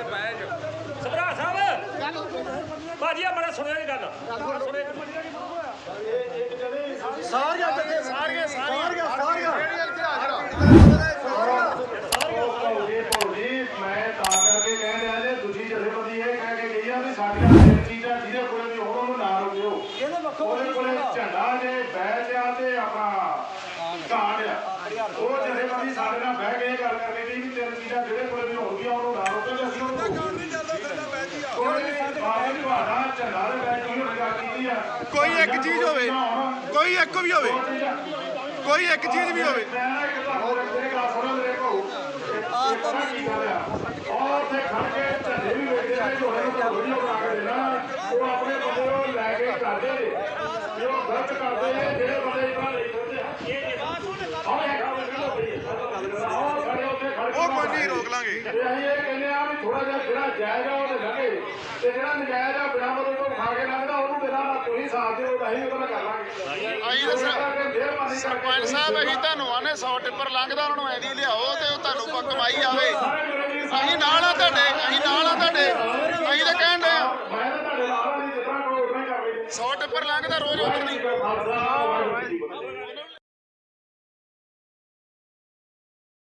ਕੇ ਬਹਿ ਜਾ। ਸਭਰਾ ਸਾਹਿਬ! ਭਾਜੀ ਆ ਬੜਾ ਸੁਣਿਆ ਇਹ ਗੱਲ। ਸਾਰੀਆਂ ਜਗ੍ਹਾ ਸਾਰੀਆਂ ਸਾਰੀਆਂ। ਸਾਰੀਆਂ ਮੈਂ ਤਾਂ ਕਰਕੇ ਕਹਿ ਰਿਹਾ ਜੇ ਤੁਸੀਂ ਜਥੇਬੰਦੀ ਇਹ ਕਹਿ ਕੇ ਗਈ ਆ ਵੀ ਸਾਡੀਆਂ ਚੀਜ਼ਾਂ ਜਿਹਦੇ ਕੋਲੇ ਵੀ ਹੋਣ ਉਹਨੂੰ ਨਾ ਰੁਕਿਓ ਉਹਦੇ ਕੋਲੇ ਝੰਡਾ ਜੇ ਬੈਚ ਆ ਤੇ ਆਪਣਾ ਕਾਰਡ ਆ। ਉਹ ਜਥੇਬੰਦੀ ਸਾਡੇ ਨਾਲ ਬਹਿ ਕੇ ਇਹ ਗੱਲ ਕਰਕੇ ਗਈ ਵੀ ਤਿੰਨ ਚੀਜ਼ਾਂ ਜਿਹੜੇ ਕੋਲੇ ਵੀ ਹੋਣਗੀਆਂ ਉਹਨੂੰ ਨਾ ਰੁਕੋ ਤੇ ਅਸੀਂ ਉਹਨੂੰ ਕੋਈ ਬਾਬਾ ਜੀ ਤੁਹਾਡਾ ਝੰਡਾ ਦੇ ਬੈਚ ਨਹੀਂ ਹੋਣੀ ਗੱਲ ਕੀਤੀ ਆ ਕੋਈ ਇੱਕ ਚੀਜ਼ ਹੋਵੇ, ਕੋਈ ਇੱਕ ਵੀ ਹੋਵੇ, ਕੋਈ ਇੱਕ ਚੀਜ਼ ਵੀ ਹੋਵੇ। ਮੈਂ ਤਾਂ ਕੀ ਗੱਲ ਉਹ ਖੜ ਕੇ ਝੰਡੇ ਵੀ ਵੇਚਦੇ ਨੇ ਝੋਲੇ ਨੂੰ ਕੋਈ ਵੀਡੀਓ ਬਣਾ ਕੇ ਦੇਣਾ ਉਹ ਆਪਣੇ ਬੰਦੇ ਉਹ ਲੈ ਕੇ ਕਰਦੇ ਨੇ ਜੇ ਉਹ ਗਲਤ ਕਰਦੇ ਨੇ ਜਿਹੜੇ ਬੰਦੇ ਇਤਨਾ ਨਹੀਂ ਕਰਦੇ ਆਹ ਉਹ ਕੋਈ ਨਹੀਂ ਰੋਕ ਲਾਂਗੇ। ਤੇ ਅਸੀਂ ਇਹ ਕਹਿੰਦੇ ਆ ਵੀ ਥੋੜਾ ਜਿਹਾ ਜਿਹੜਾ ਜਾਇਜ਼ ਆ ਉਹਦੇ ਲੱਗੇ। ਤੇ ਜਿਹੜਾ ਨਜਾਇਜ਼ ਆ ਬਿਨਾਂ ਮਤਲਬ ਤੋਂ ਖਾ ਕੇ ਲੰਘਦਾ ਉਹਨੂੰ ਬਿਨਾਂ ਨਾ ਤੁਸੀਂ ਸਾਥ ਦਿਓ ਤਾਂ ਅਸੀਂ ਉਹਦਾ ਕਰ ਲਾਂਗੇ। ਅਸੀਂ ਤਾਂ ਸਰ- ਸਰਪੰਚ ਸਾਹਿਬ ਅਸੀਂ ਤੁਹਾਨੂੰ ਆਨੇ 100 ਟਿੱਪਰ ਲੰਘਦਾ ਉਹਨਾਂ ਨੂੰ ਐਦੀ ਲਿਆਓ ਤੇ ਉਹ ਤੁਹਾਨੂੰ ਕੋ ਕਮਾਈ ਆਵੇ। ਅਸੀਂ ਨਾਲ ਆ ਤੁਹਾਡੇ ਅਸੀਂ ਨਾਲ ਆ ਤੁਹਾਡੇ। ਅਸੀਂ ਤਾਂ ਕਹਿਣ ਆ ਮੈਂ ਤਾਂ ਤੁਹਾਡੇ ਨਾਲ ਨਹੀਂ ਜਿੱਦਾਂ ਕੋਈ ਉਦਾਂ ਹੀ ਕਰ ਲਈ 100 ਟਿੱਪਰ ਲੰਘਦਾ ਰੋਜ਼ ਉਧਰ ਦੀ